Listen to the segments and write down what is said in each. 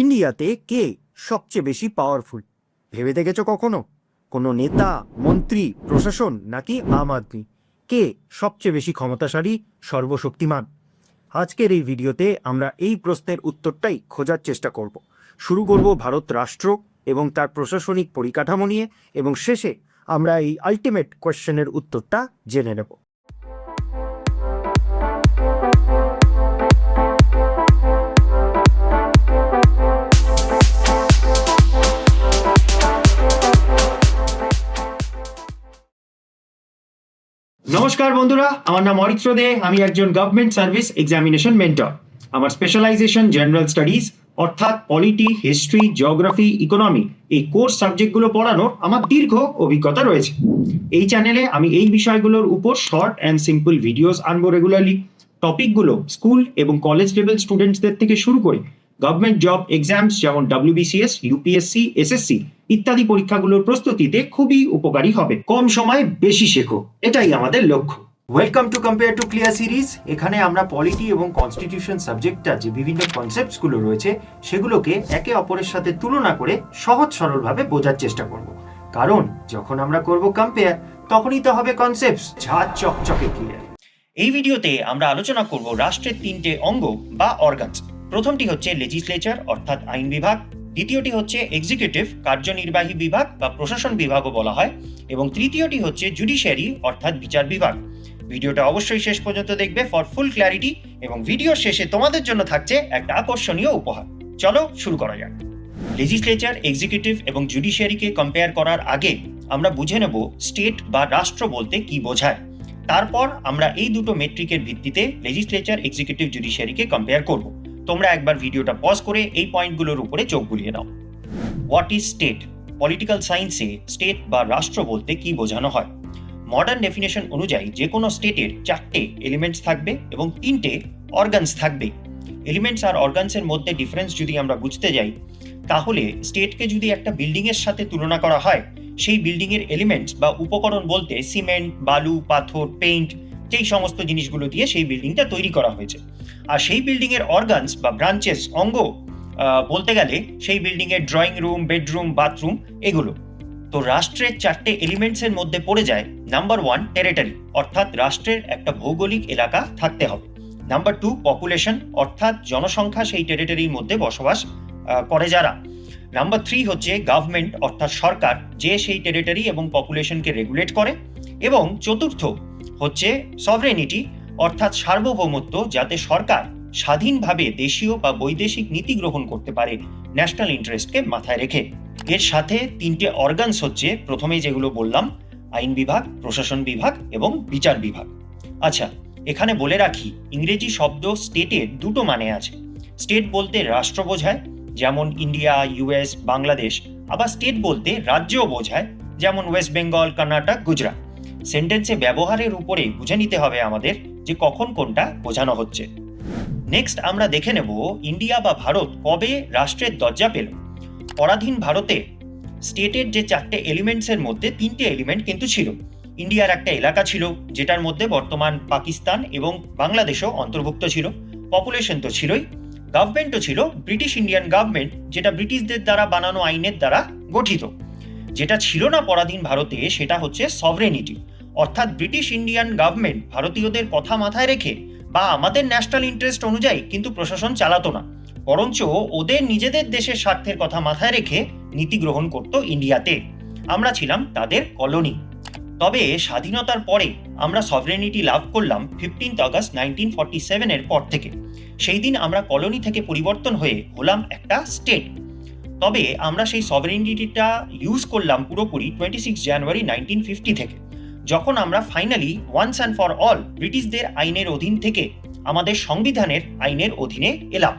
ইন্ডিয়াতে কে সবচেয়ে বেশি পাওয়ারফুল ভেবে দেখেছ কখনো? কোনো নেতা, মন্ত্রী, প্রশাসন নাকি আম আদমি? কে সবচেয়ে বেশি ক্ষমতাশালী, সর্বশক্তিমান? আজকের এই ভিডিওতে আমরা এই প্রশ্নের উত্তরটাই খোঁজার চেষ্টা করব। শুরু করব ভারত রাষ্ট্র এবং তার প্রশাসনিক পরিকাঠামো নিয়ে এবং শেষে আমরা এই আলটিমেট কোয়েশ্চেনের উত্তরটা জেনে নেব। নমস্কার বন্ধুরা, আমার নাম অরিত্র দে, আমি একজন গভর্নমেন্ট সার্ভিস এক্সামিনেশন মেন্টর আমার স্পেশালাইজেশন জেনারেল স্টাডিজ অর্থাৎ পলিটি হিস্ট্রি জিওগ্রাফি ইকোনমি এই কোর্স সাবজেক্টগুলো পড়ানোর আমার দীর্ঘ অভিজ্ঞতা রয়েছে। এই চ্যানেলে আমি এই বিষয়গুলোর উপর শর্ট অ্যান্ড সিম্পল ভিডিওস আনব রেগুলারলি টপিকগুলো স্কুল এবং কলেজ লেভেল স্টুডেন্টসদের থেকে শুরু করে। গভর্নমেন্ট জব এক্সামস যেমন ডাব্লিউবিসিএস ইউপিএসসি এসএসসি ইত্যাদি পরীক্ষাগুলোর প্রস্তুতিতে খুবই উপকারী হবে। কম সময়ে বেশি শেখো এটাই আমাদের লক্ষ্য। Welcome to compare to clear series এখানে আমরা পলিটি এবং কনস্টিটিউশন সাবজেক্টটা যে বিভিন্ন কনসেপ্টসগুলো রয়েছে সেগুলোকে একে অপরের সাথে তুলনা করে সহজ সরলভাবে বোঝার চেষ্টা করব। কারণ যখন আমরা করব কম্পেয়ার তখনই তো হবে কনসেপ্টস ঝাঁ চকচকে ক্লিয়ার এই ভিডিওতে আমরা আলোচনা করব রাষ্ট্রের তিনটে অঙ্গ বা অর্গানস প্রথমটি হচ্ছে লেজিসলেচার অর্থাৎ আইন বিভাগ। দ্বিতীয়টি হচ্ছে এক্সিকিউটিভ কার্যনির্বাহী বিভাগ বা প্রশাসন বিভাগও বলা হয়। এবং তৃতীয়টি হচ্ছে জুডিশিয়ারি অর্থাৎ বিচার বিভাগ। ভিডিওটা অবশ্যই শেষ পর্যন্ত দেখবে ফর ফুল ক্ল্যারিটি এবং ভিডিওর শেষে তোমাদের জন্য থাকছে একটা আকর্ষণীয় উপহার। চলো শুরু করা যাক। লেজিসলেচার এক্সিকিউটিভ এবং জুডিশিয়ারিকে কম্পেয়ার করার আগে আমরা বুঝে নেব স্টেট বা রাষ্ট্র বলতে কি বোঝায়। তারপর আমরা এই দুটো মেট্রিকের ভিত্তিতে লেজিসলেচার এক্সিকিউটিভ জুডিশিয়ারিকে কম্পেয়ার করব। তোমরা একবার ভিডিওটা পজ করে এই পয়েন্টগুলোর উপরে চোখ বুলিয়ে নাও। হোয়াট ইজ স্টেট পলিটিক্যাল সায়েন্সে স্টেট বা রাষ্ট্র বলতে কি বোঝানো হয়? মডার্ন ডেফিনেশন অনুযায়ী যে কোনো স্টেটের চারটে এলিমেন্টস থাকবে এবং তিনটে অর্গানস থাকবে। এলিমেন্টস আর অর্গানসের মধ্যে ডিফারেন্স যদি আমরা বুঝতে যাই, তাহলে স্টেটকে যদি একটা বিল্ডিংয়ের সাথে তুলনা করা হয়, সেই বিল্ডিংয়ের এলিমেন্টস বা উপকরণ বলতে সিমেন্ট বালু, পাথর পেইন্ট যেই সমস্ত জিনিসগুলো দিয়ে সেই বিল্ডিংটা তৈরি করা হয়েছে। আর সেই বিল্ডিং এর অর্গানস বা ব্রাঞ্চেস অঙ্গ বলতে গেলে সেই বিল্ডিং এর ড্রয়িং রুম বেডরুম বাথরুম এগুলো। তো রাষ্ট্রের চারটে এলিমেন্টস এর মধ্যে পড়ে যায় নাম্বার ওয়ান টেরিটরি অর্থাৎ রাষ্ট্রের একটা ভৌগোলিক এলাকা থাকতে হবে। নাম্বার টু পপুলেশন অর্থাৎ জনসংখ্যা সেই টেরিটরির মধ্যে বসবাস করে যারা। নাম্বার থ্রি হচ্ছে গভর্নমেন্ট অর্থাৎ সরকার, যে সেই টেরিটরি এবং পপুলেশনকে রেগুলেট করে। এবং চতুর্থ হচ্ছে সভরেনিটি অর্থাৎ সার্বভৌমত্ব যাতে সরকার স্বাধীনভাবে দেশীয় বা বৈদেশিক নীতি গ্রহণ করতে পারে, ন্যাশনাল ইন্টারেস্টকে মাথায় রেখে। এর সাথে তিনটে অর্গানস হচ্ছে, প্রথমেই যেগুলো বললাম, আইন বিভাগ, প্রশাসন বিভাগ এবং বিচার বিভাগ। আচ্ছা এখানে বলে রাখি, ইংরেজি শব্দ স্টেটের দুটো মানে আছে। স্টেট বলতে রাষ্ট্র বোঝায়, যেমন ইন্ডিয়া, ইউএস, বাংলাদেশ। আবার স্টেট বলতে রাজ্যও বোঝায়, যেমন ওয়েস্ট বেঙ্গল, কর্ণাটক, গুজরাট। সেন্টেন্সে ব্যবহারের উপরে বুঝে নিতে হবে আমাদের যে কখন কোনটা বোঝানো হচ্ছে। নেক্সট আমরা দেখে নেব ইন্ডিয়া বা ভারত কবে রাষ্ট্রের দরজা পেল। পরাধীন ভারতে স্টেটের যে চারটে এলিমেন্টসের মধ্যে তিনটে এলিমেন্ট কিন্তু ছিল। ইন্ডিয়ার একটা এলাকা ছিল, যেটার মধ্যে বর্তমান পাকিস্তান এবং বাংলাদেশও অন্তর্ভুক্ত ছিল। পপুলেশন তো ছিলই। গভর্নমেন্টও ছিল ব্রিটিশ ইন্ডিয়ান গভর্নমেন্ট যেটা ব্রিটিশদের দ্বারা বানানো আইনের দ্বারা গঠিত। যেটা ছিল না পরাধীন ভারতে, সেটা হচ্ছে সভরেনিটি অর্থাৎ ব্রিটিশ ইন্ডিয়ান গভর্নমেন্ট ভারতীয়দের কথা মাথায় রেখে বা আমাদের ন্যাশনাল ইন্টারেস্ট অনুযায়ী কিন্তু প্রশাসন চালাতো না। বরঞ্চ ওদের নিজেদের দেশের স্বার্থের কথা মাথায় রেখে নীতি গ্রহণ করত ইন্ডিয়াতে। আমরা ছিলাম তাদের কলোনি। তবে স্বাধীনতার পরে আমরা সভরেনিটি লাভ করলাম ফিফটিন্থ আগস্ট নাইনটিন ফর্টি সেভেনের পর থেকে। সেই দিন আমরা কলোনি থেকে পরিবর্তন হয়ে হলাম একটা স্টেট তবে আমরা সেই সভরেনিটিটা ইউজ করলাম পুরোপুরি twenty six January nineteen fifty থেকে। যখন আমরা finally once and for all ব্রিটিশদের আইনের অধীন থেকে আমাদের সংবিধানের আইনের অধীনে এলাম।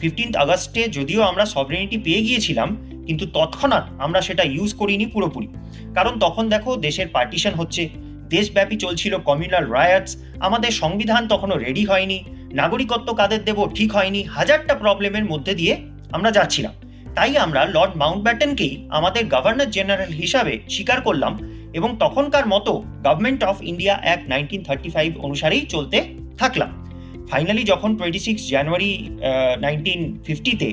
ফিফটিন্থ আগস্টে যদিও আমরা সভরেনিটি পেয়ে গিয়েছিলাম, কিন্তু তৎক্ষণাৎ আমরা সেটা ইউজ করিনি পুরোপুরি। কারণ তখন দেখো, দেশের পার্টিশন হচ্ছে, দেশব্যাপী চলছিল কমিউনাল রায়াটস আমাদের সংবিধান তখনও রেডি হয়নি, নাগরিকত্ব কাদের দেব ঠিক হয়নি, হাজারটা প্রবলেমের মধ্যে দিয়ে আমরা যাচ্ছিলাম। তাই আমরা লর্ড মাউন্টব্যাটেনকেই আমাদের গভর্নর জেনারেল হিসাবে স্বীকার করলাম এবং তখনকার মতো government of India act nineteen thirty five অনুসারেই চলতে থাকলাম। ফাইনালি যখন টোয়েন্টি সিক্স জানুয়ারি নাইনটিন ফিফটিতে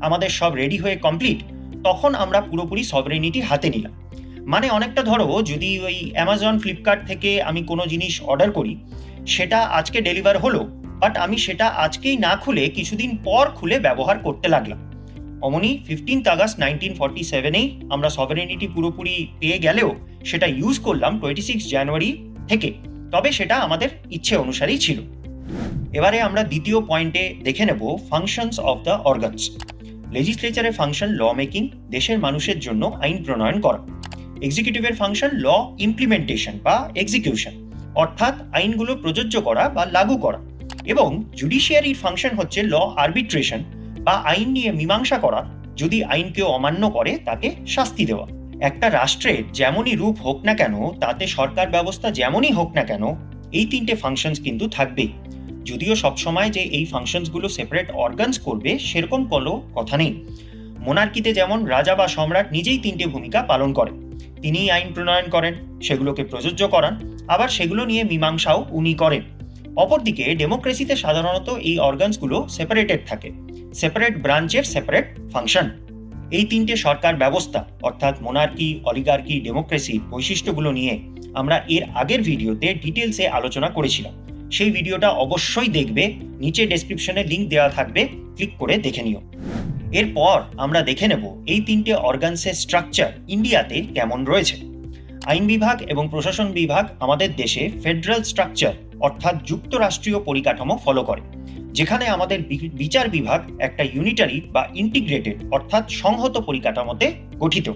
আমাদের সব রেডি হয়ে কমপ্লিট তখন আমরা পুরোপুরি সভরেনিটি হাতে নিলাম। মানে অনেকটা ধরো, যদি ওই অ্যামাজন ফ্লিপকার্ট থেকে আমি কোনো জিনিস অর্ডার করি, সেটা আজকে ডেলিভার হলো বাট আমি সেটা আজকেই না খুলে কিছুদিন পর খুলে ব্যবহার করতে লাগলাম। অমনি ফিফটিন্থ আগস্ট নাইনটিন ফর্টি সেভেনেই আমরা সভারেনিটি পুরোপুরি পেয়ে গেলেও সেটা ইউজ করলাম টোয়েন্টি সিক্স জানুয়ারি থেকে। তবে সেটা আমাদের ইচ্ছে অনুসারেই ছিল। এবারে আমরা দ্বিতীয় পয়েন্টে দেখে নেব ফাংশনস অফ দ্য অর্গানস লেজিসলেচারের ফাংশন ল মেকিং দেশের মানুষের জন্য আইন প্রণয়ন করা। এক্সিকিউটিভের ফাংশন ল ইমপ্লিমেন্টেশন বা এক্সিকিউশন অর্থাৎ আইনগুলো প্রযোজ্য করা বা লাগু করা। এবং জুডিশিয়ারির ফাংশন হচ্ছে ল আরবিট্রেশন বা আইন নিয়ে মীমাংসা করা, যদি আইন কেউ অমান্য করে, তাকে শাস্তি দেওয়া। একটা রাষ্ট্রের যেমনই রূপ হোক না কেন, তাতে সরকার ব্যবস্থা যেমনই হোক না কেন, এই তিনটে ফাংশনস কিন্তু থাকবেই। যদিও সবসময় যে এই ফাংশনসগুলো সেপারেট অর্গানস করবে, সেরকম কোনো কথা নেই। মোনার্কিতে যেমন রাজা বা সম্রাট নিজেই তিনটে ভূমিকা পালন করেন তিনিই আইন প্রণয়ন করেন, সেগুলোকে প্রযোজ্য করান, আবার সেগুলো নিয়ে মীমাংসাও উনি করেন। অপরদিকে ডেমোক্রেসিতে সাধারণত এই অর্গানসগুলো সেপারেটেড থাকে। সেপারেট ব্রাঞ্চের সেপারেট ফাংশন এই তিনটে সরকার ব্যবস্থা, অর্থাৎ মোনার্কি অলিগার্কি ডেমোক্রেসির বৈশিষ্ট্যগুলো নিয়ে আমরা এর আগের ভিডিওতে ডিটেলসে আলোচনা করেছিলাম। সেই ভিডিওটা অবশ্যই দেখবে, নিচে ডেসক্রিপশনে লিঙ্ক দেওয়া থাকবে ক্লিক করে দেখে নিও। এরপর আমরা দেখে নেব এই তিনটে অর্গানসের স্ট্রাকচার ইন্ডিয়াতে কেমন রয়েছে। আইন বিভাগ এবং প্রশাসন বিভাগ আমাদের দেশে ফেডারেল স্ট্রাকচার অর্থাৎ যুক্তরাষ্ট্রীয় পরিকাঠামো ফলো করে, যেখানে আমাদের বিচার বিভাগ একটা ইউনিটারি বা ইন্টিগ্রেটেড অর্থাৎ সংহত পরিকাঠামোতে গঠিত।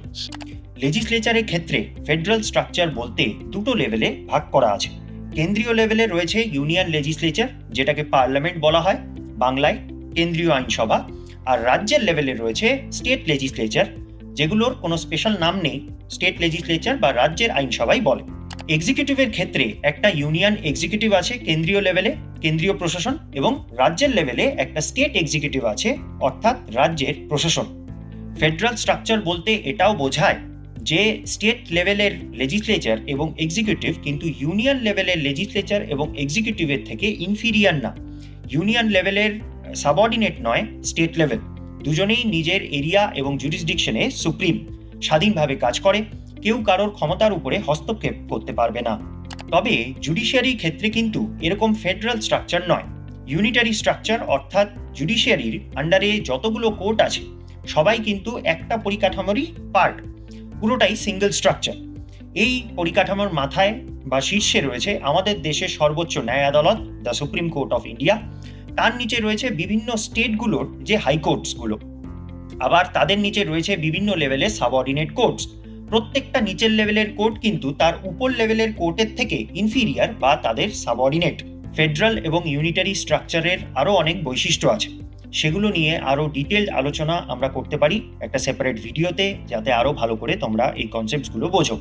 লেজিসলেচারের ক্ষেত্রে ফেডারেল স্ট্রাকচার বলতে দুটো লেভেলে ভাগ করা আছে। কেন্দ্রীয় লেভেলে রয়েছে ইউনিয়ন লেজিসলেচার যেটাকে পার্লামেন্ট বলা হয়, বাংলায় কেন্দ্রীয় আইনসভা, আর রাজ্যের লেভেলে রয়েছে স্টেট লেজিসলেচার যেগুলোর কোনো স্পেশাল নাম নেই স্টেট লেজিসলেচার বা রাজ্যের আইনসভাই বলে। এক্সিকিউটিভের ক্ষেত্রে একটা ইউনিয়ন এক্সিকিউটিভ আছে কেন্দ্রীয় লেভেলে কেন্দ্রীয় প্রশাসন এবং রাজ্যের লেভেলে একটা স্টেট এক্সিকিউটিভ আছে, অর্থাৎ রাজ্যের প্রশাসন। ফেডারাল স্ট্রাকচার বলতে এটাও বোঝায় যে স্টেট লেভেলের লেজিসলেচার এবং এক্সিকিউটিভ কিন্তু ইউনিয়ন লেভেলের লেজিসলেচার এবং এক্সিকিউটিভের থেকে ইনফিরিয়ার না। ইউনিয়ন লেভেলের সাবঅর্ডিনেট নয় স্টেট লেভেল দুজনেই নিজের এরিয়া এবং জুরিসডিকশনে সুপ্রিম স্বাধীনভাবে কাজ করে। কেউ কারোর ক্ষমতার উপরে হস্তক্ষেপ করতে পারবে না। তবে জুডিশিয়ারির ক্ষেত্রে কিন্তু এরকম ফেডারাল স্ট্রাকচার নয়। ইউনিটারি স্ট্রাকচার অর্থাৎ জুডিশিয়ারির আন্ডারে যতগুলো কোর্ট আছে, সবাই কিন্তু একটা পরিকাঠামোরই পার্ট। পুরোটাই সিঙ্গেল স্ট্রাকচার। এই পরিকাঠামোর মাথায় বা শীর্ষে রয়েছে আমাদের দেশের সর্বোচ্চ ন্যায় আদালত, the supreme court of India. তার নিচে রয়েছে বিভিন্ন স্টেটগুলোর যে হাইকোর্টসগুলো। আবার তাদের নিচে রয়েছে বিভিন্ন লেভেলের সাবঅর্ডিনেট কোর্টস। প্রত্যেকটা নিচের লেভেলের কোর্ট কিন্তু তার উপর লেভেলের কোর্টের থেকে ইনফিরিয়ার বা তাদের সাবঅর্ডিনেট ফেডারাল এবং ইউনিটারি স্ট্রাকচারের আরও অনেক বৈশিষ্ট্য আছে। সেগুলো নিয়ে আরও ডিটেলড আলোচনা আমরা করতে পারি একটা সেপারেট ভিডিওতে যাতে আরও ভালো করে তোমরা এই কনসেপ্টসগুলো বোঝো।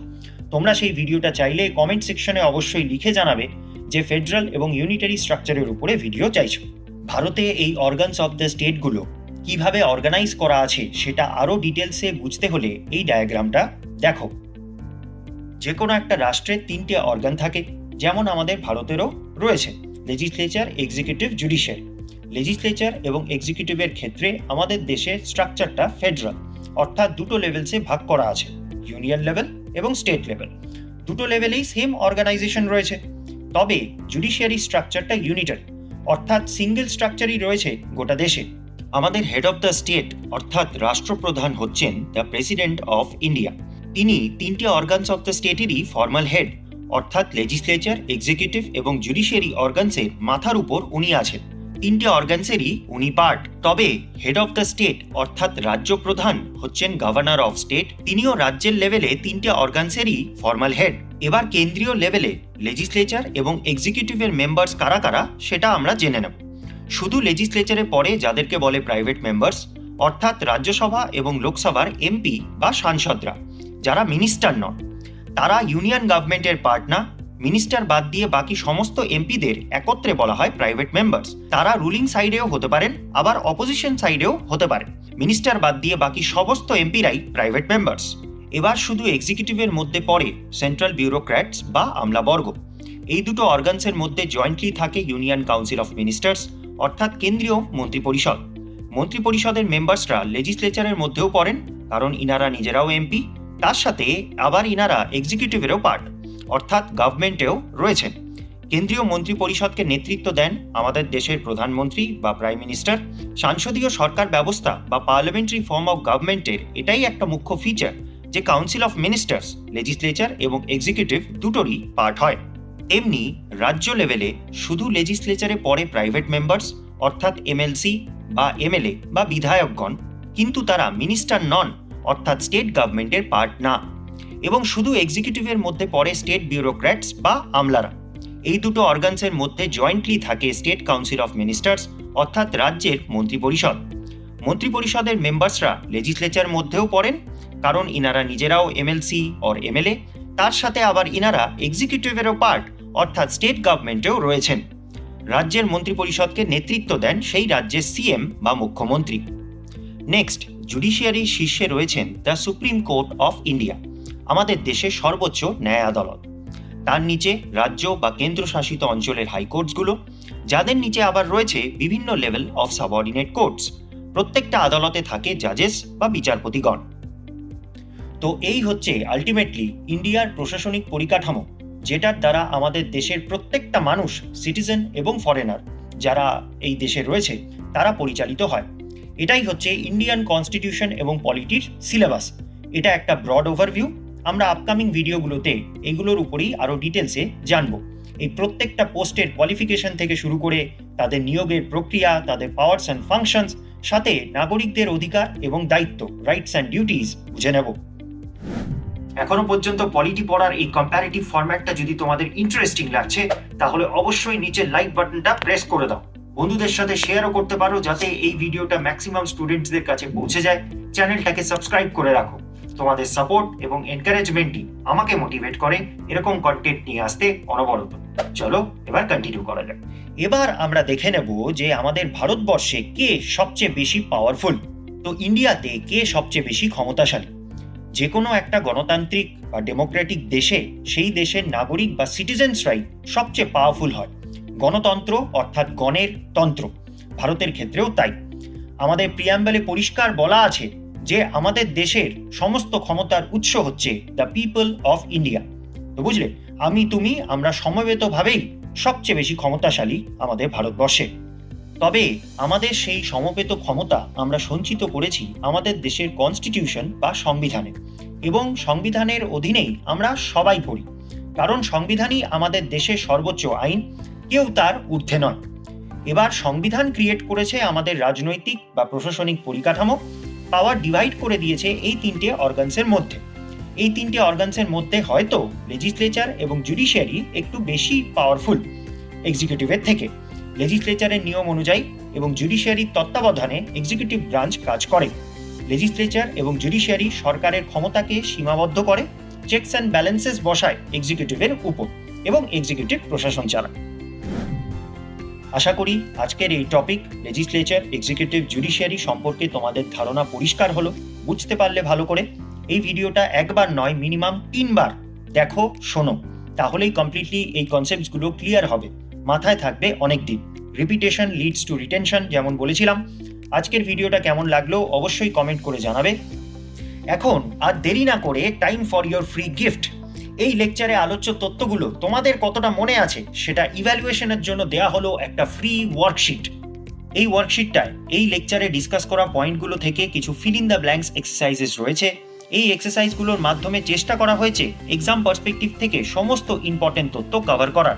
তোমরা সেই ভিডিওটা চাইলে কমেন্ট সেকশনে অবশ্যই লিখে জানাবে যে ফেডারাল এবং ইউনিটারি স্ট্রাকচারের উপরে ভিডিও চাইছো। ভারতে এই অর্গানস অফ দ্য স্টেটগুলো কীভাবে অর্গানাইজ করা আছে সেটা আরও ডিটেলসে বুঝতে হলে এই ডায়াগ্রামটা দেখো। যে কোনো একটা রাষ্ট্রের তিনটে অর্গান থাকে, যেমন আমাদের ভারতেরও রয়েছে লেজিসলেচার এক্সিকিউটিভ জুডিশিয়ারি লেজিসলেচার এবং এক্সিকিউটিভের ক্ষেত্রে আমাদের দেশের স্ট্রাকচারটা ফেডারাল অর্থাৎ দুটো লেভেলসে ভাগ করা আছে ইউনিয়ন লেভেল এবং স্টেট লেভেল দুটো লেভেলেই সেম অর্গানাইজেশন রয়েছে, তবে জুডিশিয়ারি স্ট্রাকচারটা ইউনিটারি অর্থাৎ সিঙ্গেল স্ট্রাকচারই রয়েছে গোটা দেশে। আমাদের হেড অফ দ্য স্টেট অর্থাৎ রাষ্ট্রপ্রধান হচ্ছেন দ্য প্রেসিডেন্ট অফ ইন্ডিয়া তিনি তিনটি অর্গানস অফ দ্য স্টেটেরই ফর্মাল হেড অর্থাৎ লেজিসলেচার এক্সিকিউটিভ এবং জুডিশিয়ারি অর্গানসের মাথার উপর উনি আছেন। তিনটে অর্গানসেরই উনি পার্ট তবে হেড অফ দ্য স্টেট অর্থাৎ রাজ্য প্রধান, হচ্ছেন গভর্নর অফ স্টেট তিনিও রাজ্যের লেভেলে তিনটে অর্গানসেরই ফর্মাল হেড এবার কেন্দ্রীয় লেভেলে লেজিসলেচার এবং এক্সিকিউটিভের মেম্বার্স কারা কারা, সেটা আমরা জেনে নেব। শুধু লেজিসলেচারে পড়ে যাদেরকে বলে প্রাইভেট মেম্বার্স অর্থাৎ রাজ্যসভা এবং লোকসভার এমপি বা সাংসদরা, যারা মিনিস্টার নন। তারা ইউনিয়ন গভর্নমেন্টের পার্ট না মিনিস্টার বাদ দিয়ে বাকি সমস্ত এমপিদের একত্রে বলা হয় প্রাইভেট মেম্বার্স তারা রুলিং সাইডেও হতে পারেন, আবার অপোজিশন সাইডেও হতে পারেন। মিনিস্টার বাদ দিয়ে বাকি সমস্ত এমপিরাই প্রাইভেট মেম্বার্স এবার শুধু এক্সিকিউটিভের মধ্যে পড়ে সেন্ট্রাল বিউরোক্র্যাটস বা আমলাবর্গ। এই দুটো অর্গানসের মধ্যে জয়েন্টলি থাকে ইউনিয়ন কাউন্সিল অফ মিনিস্টার্স অর্থাৎ কেন্দ্রীয় মন্ত্রিপরিষদ। মন্ত্রিপরিষদের মেম্বার্সরা লেজিসলেচারের মধ্যেও পড়েন, কারণ ইনারা নিজেরাও এমপি, তার সাথে আবার ইনারা এক্সিকিউটিভেরও পার্ট, অর্থাৎ গভর্নমেন্টেও রয়েছেন। কেন্দ্রীয় মন্ত্রী পরিষদকে নেতৃত্ব দেন আমাদের দেশের প্রধানমন্ত্রী বা প্রাইম মিনিস্টার। সাংসদীয় সরকার ব্যবস্থা বা পার্লামেন্টারি ফর্ম অফ গভর্নমেন্টের এটাই একটা মুখ্য ফিচার, যে কাউন্সিল অফ মিনিস্টার্স, লেজিসলেচার এবং এক্সিকিউটিভ দুটোরই পার্ট হয়। তেমনি রাজ্য লেভেলে শুধু লেজিসলেচারে পড়ে প্রাইভেট মেম্বার্স অর্থাৎ এমএলসি বা এমএলএ বা বিধায়কগণ, কিন্তু তারা মিনিস্টার নন, অর্থাৎ স্টেট গভর্নমেন্টের পার্ট না। এবং শুধু এক্সিকিউটিভের মধ্যে পড়ে স্টেট বিউরোক্র্যাটস বা আমলারা। এই দুটো অর্গানসের মধ্যে জয়েন্টলি থাকে স্টেট কাউন্সিল অফ মিনিস্টার্স অর্থাৎ রাজ্যের মন্ত্রিপরিষদ। মন্ত্রিপরিষদের মেম্বার্সরা লেজিসলেচার মধ্যেও পড়েন, কারণ ইনারা নিজেরাও এমএলসি অর এমএলএ তার সাথে আবার ইনারা এক্সিকিউটিভেরও পার্ট অর্থাৎ স্টেট গভর্নমেন্টেও রয়েছেন। রাজ্যের মন্ত্রিপরিষদকে নেতৃত্ব দেন সেই রাজ্যের সিএম বা মুখ্যমন্ত্রী। নেক্সট জুডিশিয়ারির শীর্ষে রয়েছেন the supreme court of India আমাদের দেশের সর্বোচ্চ ন্যায় আদালত। তার নিচে রাজ্য বা কেন্দ্রশাসিত অঞ্চলের হাইকোর্টসগুলো, যাদের নিচে আবার রয়েছে বিভিন্ন লেভেল অফ সাবঅর্ডিনেট কোর্টস প্রত্যেকটা আদালতে থাকে জাজেস বা বিচারপতিগণ। তো এই হচ্ছে আলটিমেটলি ইন্ডিয়ার প্রশাসনিক পরিকাঠামো। যেটার দ্বারা আমাদের দেশের প্রত্যেকটা মানুষ সিটিজেন এবং ফরেনার যারা এই দেশে রয়েছে, তারা পরিচালিত হয়। এটাই হচ্ছে ইন্ডিয়ান কনস্টিটিউশন এবং পলিটির সিলেবাস এটা একটা ব্রড ওভারভিউ আমরা আপকামিং ভিডিওগুলোতে এগুলোর উপরেই আরও ডিটেলসে জানব। এই প্রত্যেকটা পোস্টের কোয়ালিফিকেশন থেকে শুরু করে তাদের নিয়োগের প্রক্রিয়া, তাদের পাওয়ার্স অ্যান্ড ফাংশনস সাথে নাগরিকদের অধিকার এবং দায়িত্ব রাইটস অ্যান্ড ডিউটিস বুঝে নেব। এখনও পর্যন্ত পলিটি পড়ার এই কম্প্যারেটিভ ফরম্যাটটা যদি তোমাদের ইন্টারেস্টিং লাগছে, তাহলে অবশ্যই নিচে লাইক বাটনটা প্রেস করে দাও। বন্ধুদের সাথে শেয়ারও করতে পারো যাতে এই ভিডিওটা ম্যাক্সিমাম স্টুডেন্টসদের কাছে পৌঁছে যায়। চ্যানেলটাকে সাবস্ক্রাইব করে রাখো। তোমাদের সাপোর্ট এবং এনকারেজমেন্টই আমাকে মোটিভেট করে এরকম কন্টেন্ট নিয়ে আসতে অনবরত। চলো, এবার কন্টিনিউ করা যাক। এবার আমরা দেখে নেব যে আমাদের ভারতবর্ষে কে সবচেয়ে বেশি পাওয়ারফুল তো ইন্ডিয়াতে কে সবচেয়ে বেশি ক্ষমতাশালী? যে কোনো একটা গণতান্ত্রিক বা ডেমোক্রেটিক দেশে, সেই দেশের নাগরিক বা সিটিজেন্স সিটিজেন্সরাই সবচেয়ে পাওয়ারফুল হয়। গণতন্ত্র অর্থাৎ গণের তন্ত্র। ভারতের ক্ষেত্রেও তাই। আমাদের প্রিয়াম্বেলে পরিষ্কার বলা আছে যে, আমাদের দেশের সমস্ত ক্ষমতার উৎস হচ্ছে দ্য পিপল অফ ইন্ডিয়া তো বুঝলে? আমি, তুমি, আমরা সমবেতভাবেই সবচেয়ে বেশি ক্ষমতাশালী আমাদের ভারতবর্ষে। তবে আমাদের সেই সমবেত ক্ষমতা আমরা সঞ্চিত করেছি আমাদের দেশের কনস্টিটিউশন বা সংবিধানে। এবং সংবিধানের অধীনেই আমরা সবাই পড়ি। কারণ সংবিধানই আমাদের দেশের সর্বোচ্চ আইন, কেউ তার ঊর্ধ্বে নয়। এবার সংবিধান ক্রিয়েট করেছে আমাদের রাজনৈতিক বা প্রশাসনিক পরিকাঠামো পাওয়ার ডিভাইড করে দিয়েছে এই তিনটে অর্গানসের মধ্যে। এই তিনটে অর্গানসের মধ্যে হয়তো লেজিসলেচার এবং জুডিশিয়ারি একটু বেশি পাওয়ারফুল এক্সিকিউটিভের থেকে। লেজিসলেচারের নিয়ম অনুযায়ী এবং জুডিশিয়ারির তত্ত্বাবধানে এক্সিকিউটিভ ব্রাঞ্চ কাজ করে। লেজিসলেচার এবং জুডিশিয়ারি সরকারের ক্ষমতাকে সীমাবদ্ধ করে চেকস অ্যান্ড ব্যালেন্সেস বসায় এক্সিকিউটিভের উপর এবং এক্সিকিউটিভ প্রশাসন চালায়। আশা করি আজকের এই টপিক লেজিসলেচার এক্সিকিউটিভ জুডিশিয়ারি সম্পর্কে তোমাদের ধারণা পরিষ্কার হলো। বুঝতে পারলে ভালো করে। এই ভিডিওটা একবার নয় মিনিমাম তিনবার। দেখো, শোনো। তাহলেই কমপ্লিটলি এই কনসেপ্টসগুলো ক্লিয়ার হবে। মাথায় থাকবে অনেক দিন রিপিটেশন লিডস টু রিটেনশন যেমন বলেছিলাম। আজকের ভিডিওটা কেমন লাগল অবশ্যই কমেন্ট করে জানাবে। এখন, আর দেরি না করে time for your free gift এই লেকচারে আলোচ্য তথ্যগুলো তোমাদের কতটা মনে আছে, সেটা ইভ্যালুয়েশনের জন্য দেয়া হলো একটা ফ্রি ওয়ার্কশিট এই ওয়ার্কশিটটায় এই লেকচারে ডিসকাস করা পয়েন্টগুলো থেকে কিছু fill in the blanks exercises রয়েছে। এই এক্সারসাইজগুলোর মাধ্যমে চেষ্টা করা হয়েছে এক্সাম পার্সপেক্টিভ থেকে সমস্ত ইম্পর্টেন্ট তথ্য কভার করার।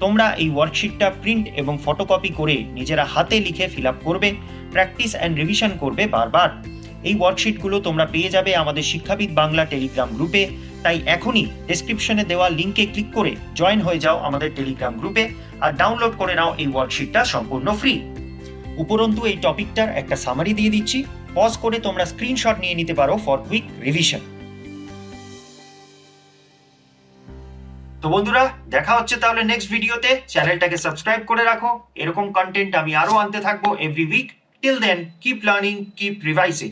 তোমরা এই ওয়ার্কশিটটা প্রিন্ট এবং ফটোকপি করে নিজেরা হাতে লিখে ফিল আপ করবে প্র্যাকটিস অ্যান্ড রিভিশন করবে বারবার। এই ওয়ার্কশিটগুলো তোমরা পেয়ে যাবে আমাদের শিক্ষাবিদ বাংলা টেলিগ্রাম গ্রুপে তাই এখনই ডেসক্রিপশনে দেওয়া লিঙ্কে ক্লিক করে জয়েন হয়ে যাও আমাদের টেলিগ্রাম গ্রুপে আর ডাউনলোড করে নাও এই ওয়ার্কশিটটা সম্পূর্ণ ফ্রি উপরন্তু এই টপিকটার একটা সামারি দিয়ে দিচ্ছি। পজ করে তোমরা স্ক্রিনশট নিয়ে নিতে পারো ফর কুইক রিভিশন তো বন্ধুরা, দেখা হচ্ছে তাহলে নেক্সট ভিডিওতে চ্যানেলটাকে সাবস্ক্রাইব করে রাখো। এরকম কন্টেন্ট আমি আরও আনতে থাকব every week till then keep learning keep revising